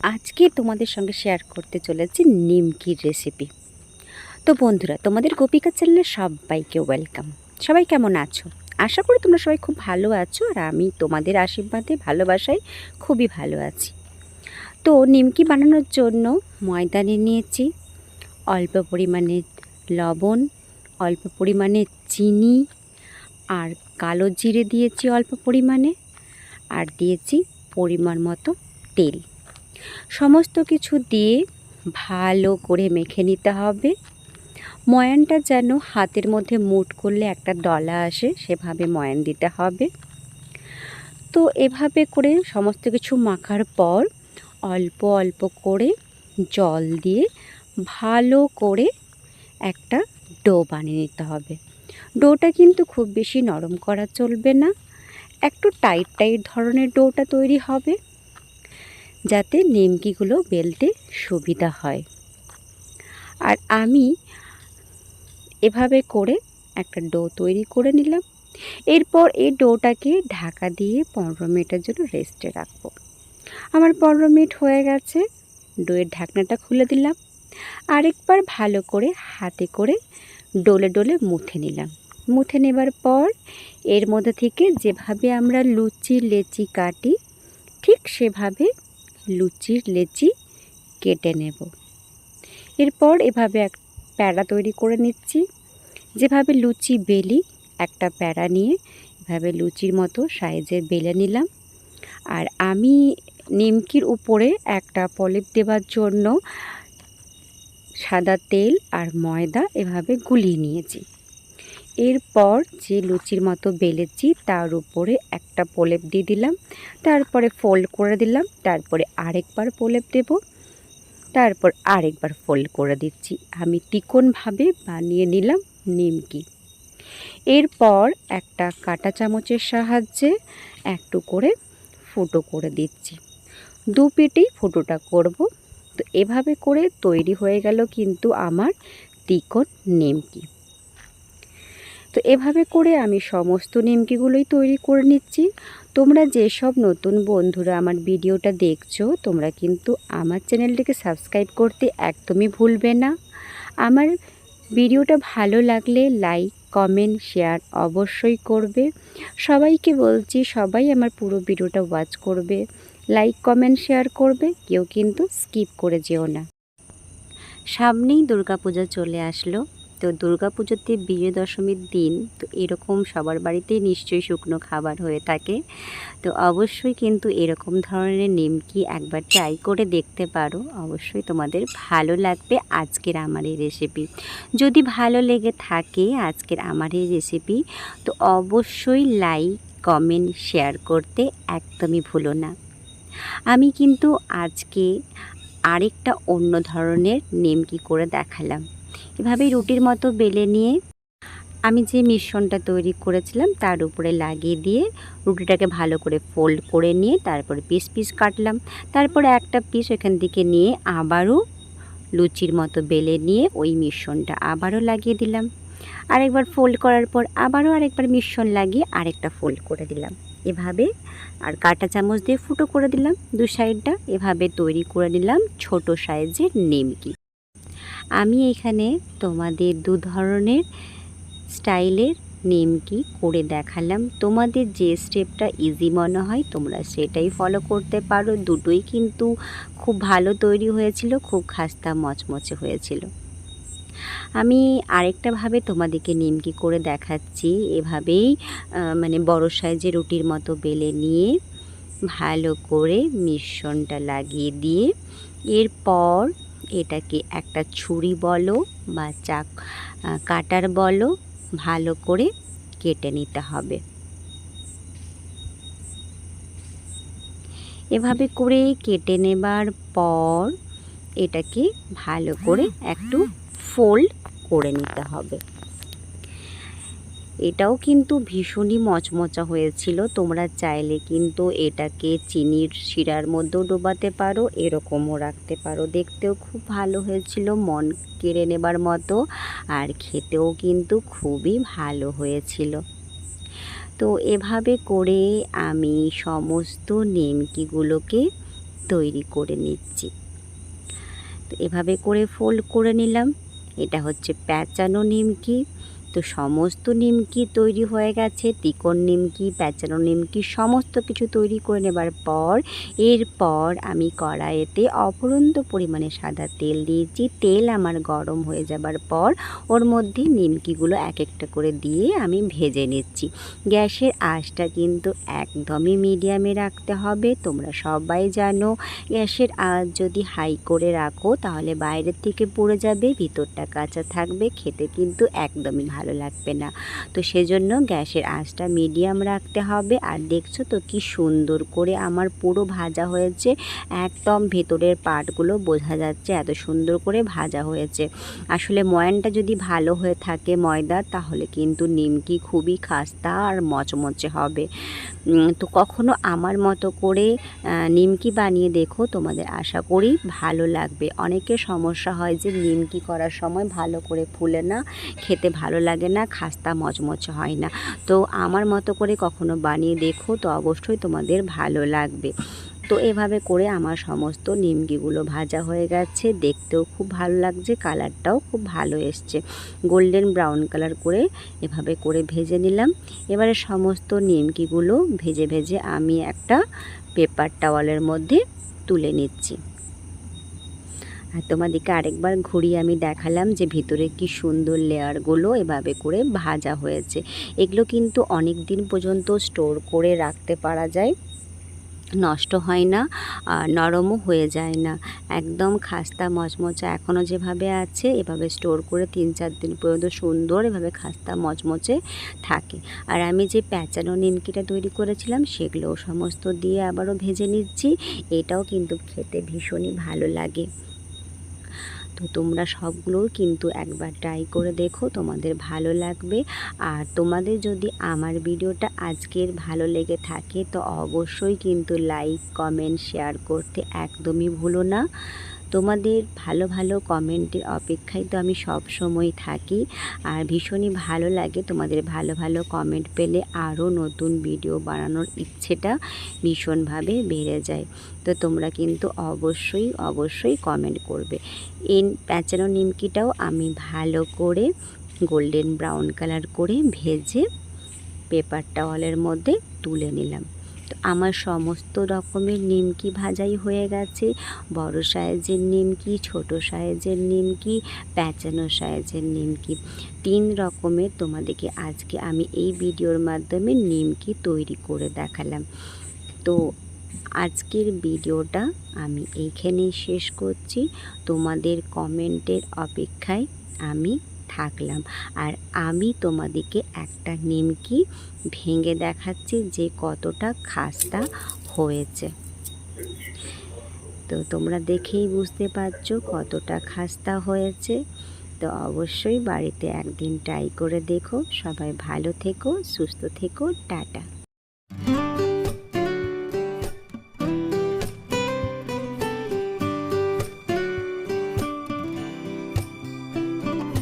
আজকে তোমাদের সঙ্গে শেয়ার করতে চলেছি নিমকির রেসিপি তো বন্ধুরা, তোমাদের গোপিকা চ্যানেলে সবাইকে ওয়েলকাম সবাই কেমন আছো? আশা করি তোমরা সবাই খুব ভালো আছো আর আমি তোমাদের আশীর্বাদে, ভালোবাসায় খুবই ভালো আছি। তো নিমকি বানানোর জন্য ময়দা নিয়ে নিয়েছি অল্প পরিমাণে লবণ, অল্প পরিমাণে চিনি আর কালো জিরে দিয়েছি অল্প পরিমাণে। আর দিয়েছি পরিমাণ মতো তেল। সমস্ত কিছু দিয়ে ভালো করে মেখে নিতে হবে। ময়ানটা যেন হাতের মধ্যে মুট করলে একটা ডলা আসে, সেভাবে ময়ান দিতে হবে। তো এভাবে করে সমস্ত কিছু মাখার পর অল্প অল্প করে জল দিয়ে ভালো করে একটা ডো বানিয়ে নিতে হবে। ডোটা কিন্তু খুব বেশি নরম করা চলবে না। একটু টাইট টাইট ধরনের ডোটা তৈরি হবে। যাতে নিমকিগুলো বেলতে সুবিধা হয়। আর আমি এভাবে করে একটা ডো তৈরি করে নিলাম। এরপর এই ডোটাকে ঢাকা দিয়ে পনেরো মিনিটের জন্য রেস্টে রাখব। আমার পনেরো মিনিট হয়ে গেছে, ডোয়ের ঢাকনাটা খুলে দিলাম। আরেকবার ভালো করে হাতে করে ডোলে ডোলে মুথে নিলাম। মুথে নেবার পর এর মধ্যে থেকে যেভাবে আমরা লুচি, লেচি কাটি, ঠিক সেভাবে লুচির লেচি কেটে নেব। এরপর এভাবে এক প্যাড়া তৈরি করে নিচ্ছি। যেভাবে লুচি বেলি, একটা প্যাড়া নিয়ে এভাবে লুচির মতো সাইজের বেলে নিলাম। আর আমি নিমকির উপরে একটা পলিপ দেওয়ার জন্য সাদা তেল আর ময়দা এভাবে গুলিয়ে নিয়েছি। এরপর যে লুচির মতো বেলেছি, তার উপরে একটা প্রলেপ দিয়ে দিলাম। তারপরে ফোল্ড করে দিলাম। তারপরে আরেকবার প্রলেপ দেব। তারপর আরেকবার ফোল্ড করে দিচ্ছি। আমি তিকোনভাবে বানিয়ে নিলাম নিমকি। এরপর একটা কাটা চামচের সাহায্যে একটু করে ফুটো করে দিচ্ছি। দু পেটেই ফুটোটা করব। তো এভাবে করে তৈরি হয়ে গেল কিন্তু আমার তিকোন নিমকি। তো এভাবে করে আমি সমস্ত নিমকিগুলোই তৈরি করে নিচ্ছি। তোমরা যেসব নতুন বন্ধুরা আমার ভিডিওটা দেখছ, তোমরা কিন্তু আমার চ্যানেলটিকে সাবস্ক্রাইব করতে একদমই ভুলবে না। আমার ভিডিওটা ভালো লাগলে লাইক, কমেন্ট, শেয়ার অবশ্যই করবে। সবাইকে বলছি, সবাই আমার পুরো ভিডিওটা ওয়াচ করবে, লাইক, কমেন্ট, শেয়ার করবে, কেউ কিন্তু স্কিপ করে যেও না। সামনেই দুর্গাপূজা চলে আসলো। তো দুর্গাপুজোতে বিজয় দশমীর দিন, তো এরকম সবার বাড়িতেই নিশ্চয়ই শুকনো খাবার হয়ে থাকে। তো অবশ্যই কিন্তু এরকম ধরনের নিমকি একবার ট্রাই করে দেখতে পারো। অবশ্যই তোমাদের ভালো লাগবে আজকের আমার এই রেসিপি যদি ভালো লেগে থাকে আজকের আমার এই রেসিপি তো অবশ্যই লাইক কমেন্ট শেয়ার করতে একদমই ভুলো না। আমি কিন্তু আজকে আরেকটা অন্য ধরনের নিমকি করে দেখালাম। এভাবেই রুটির মতো বেলে নিয়ে আমি যে মিশ্রণটা তৈরি করেছিলাম তার উপরে লাগিয়ে দিয়ে রুটিটাকে ভালো করে ফোল্ড করে নিয়ে তারপরে পিস পিস কাটলাম। তারপরে একটা পিস এখান থেকে নিয়ে আবারও লুচির মতো বেলে নিয়ে ওই মিশ্রণটা আবারও লাগিয়ে দিলাম। আরেকবার ফোল্ড করার পর আবারও আরেকবার মিশ্রণ লাগিয়ে আরেকটা ফোল্ড করে দিলাম। এভাবে আর কাঁটা চামচ দিয়ে ফুটো করে দিলাম দু সাইডটা এভাবে তৈরি করে নিলাম ছোট সাইজের নিমকি। আমি এখানে তোমাদের দু ধরনের স্টাইলের নিমকি করে দেখালাম। তোমাদের যে স্টেপটা ইজি মনে হয়, তোমরা সেটাই ফলো করতে পারো। দুটোই কিন্তু খুব ভালো তৈরি হয়েছিল, খুব খাস্তা মচমচে হয়েছিল। আমি আরেকটাভাবে তোমাদেরকে নিমকি করে দেখাচ্ছি। এভাবেই মানে বড় সাইজের রুটির মতো বেলে নিয়ে ভালো করে মিশ্রণটা লাগিয়ে দিয়ে এরপর এটাকে একটা ছুরি বলো বা চা কাটার বলো, ভালো করে কেটে নিতে হবে। এভাবে করে কেটে নেবার পর এটাকে ভালো করে একটু ফোল্ড করে নিতে হবে। এটাও কিন্তু ভীষণই মচমচা হয়েছিল, তোমরা চাইলে কিন্তু এটাকে চিনির শিরার মধ্যেও ডোবাতে পারো, এরকমও রাখতে পারো। দেখতেও খুব ভালো হয়েছিল, মন কেড়ে নেবার মতো, আর খেতেও কিন্তু খুবই ভালো হয়েছিল। তো এভাবে করে আমি সমস্ত নিমকিগুলোকে তৈরি করে নিচ্ছি। তো এভাবে করে ফোল্ড করে নিলাম। এটা হচ্ছে প্যাঁচানো নিমকি। তো সমস্ত নিমকি তৈরি হয়ে গেছে, তিকোন নিমকি, প্যাঁচানো নিমকি, সমস্ত কিছু তৈরি করে নেবার পর, এরপর আমি কড়াইতে অপরন্ত পরিমাণে সাদা তেল দিয়েছি। তেল আমার গরম হয়ে যাবার পর, ওর মধ্যে নিমকিগুলো এক একটা করে দিয়ে আমি ভেজে নিচ্ছি। গ্যাসের আঁচটা কিন্তু একদমই মিডিয়ামে রাখতে হবে, তোমরা সবাই জানো। গ্যাসের আঁচ যদি হাই করে রাখো, তাহলে বাইরের থেকে পড়ে যাবে, ভিতরটা কাঁচা থাকবে, খেতে কিন্তু একদমই ভালো লাগবে না। তো সেজন্য গ্যাসের আঁচটা মিডিয়াম রাখতে হবে। আর দেখছ তো কি সুন্দর করে আমার পুরো ভাজা হয়েছে। একদম ভেতরের পার্টগুলো বোঝা যাচ্ছে এত সুন্দর করে ভাজা হয়েছে। আসলে ময়ানটা যদি ভালো হয়ে থাকে ময়দা, তাহলে কিন্তু নিমকি খুবই খাস্তা আর মচমচে হবে। তো কখনো আমার মতো করে নিমকি বানিয়ে দেখো, তোমাদের আশা করি ভালো লাগবে। অনেকের সমস্যা হয় যে নিমকি করার সময় ভালো করে ফুলে না, খেতে ভালো লাগে না, খাস্তা মচমচে হয় না। তো আমার মতো করে কখনো বানিয়ে দেখো তো অবশ্যই তোমাদের ভালো লাগবে। তো এভাবে করে আমার সমস্ত নিমকিগুলো ভাজা হয়ে গেছে। দেখতেও খুব ভালো লাগছে, কালারটাও খুব ভালো এসছে। গোল্ডেন ব্রাউন কালার করে এভাবে করে ভেজে নিলাম। এবারে সমস্ত নিমকিগুলো ভেজে ভেজে আমি একটা পেপার টাওয়ালের মধ্যে তুলে নিচ্ছি। আর তোমাদেরকে আরেকবার ঘুরিয়ে আমি দেখালাম যে ভিতরে কি সুন্দর লেয়ারগুলো এভাবে করে ভাজা হয়েছে। এগুলো কিন্তু অনেক দিন পর্যন্ত স্টোর করে রাখতে পারা যায়, নষ্ট হয় না নরমও হয়ে যায় না। একদম খাস্তা মচমচে এখনও যেভাবে আছে, এভাবে স্টোর করে তিন চার দিন পর্যন্ত সুন্দর এভাবে খাস্তা মচমচে থাকে। আর আমি যে প্যাঁচানো নিমকিটা তৈরি করেছিলাম, সেগুলোও সমস্ত দিয়ে আবারও ভেজে নিচ্ছি। এটাও কিন্তু খেতে ভীষণই ভালো লাগে। তো তোমরা সবগুলোও কিন্তু একবার ট্রাই করে দেখো, তোমাদের ভালো লাগবে। আর তোমাদের যদি আমার ভিডিওটা আজকের ভালো লেগে থাকে, তো অবশ্যই কিন্তু লাইক কমেন্ট শেয়ার করতে একদমই ভুলো না। তোমাদের ভালো ভালো কমেন্টের অপেক্ষায় তো আমি সব সময় থাকি। আর ভীষণই ভালো লাগে তোমাদের ভালো ভালো কমেন্ট পেলে আরও নতুন ভিডিও বানানোর ইচ্ছেটা ভীষণভাবে বেড়ে যায়। তো তোমরা কিন্তু অবশ্যই অবশ্যই কমেন্ট করবে। এই প্যাঁচানো নিমকিটাও আমি ভালো করে গোল্ডেন ব্রাউন কালার করে ভেজে পেপার টাওয়ালের মধ্যে তুলে নিলাম। আমার সমস্ত রকমের নিমকি ভাজাই হয়ে গেছে। বড় সাইজের নিমকি, ছোট সাইজের নিমকি, প্যাঁচানো সাইজের নিমকি। তিন রকমের তোমাদেরকে আজকে আমি এই ভিডিওর মাধ্যমে নিমকি তৈরি করে দেখালাম। তো আজকের ভিডিওটা আমি এইখানেই শেষ করছি। তোমাদের কমেন্টের অপেক্ষায় আমি থাকলাম। আর আমি তোমাদেরকে একটা নিমকি ভেঙে দেখাচ্ছি যে কতটা খাস্তা হয়েছে। তো তোমরা দেখেই বুঝতে পারছ কতটা খাস্তা হয়েছে। তো অবশ্যই বাড়িতে একদিন ট্রাই করে দেখো। সবাই ভালো থেকো, সুস্থ থেকো, টাটা।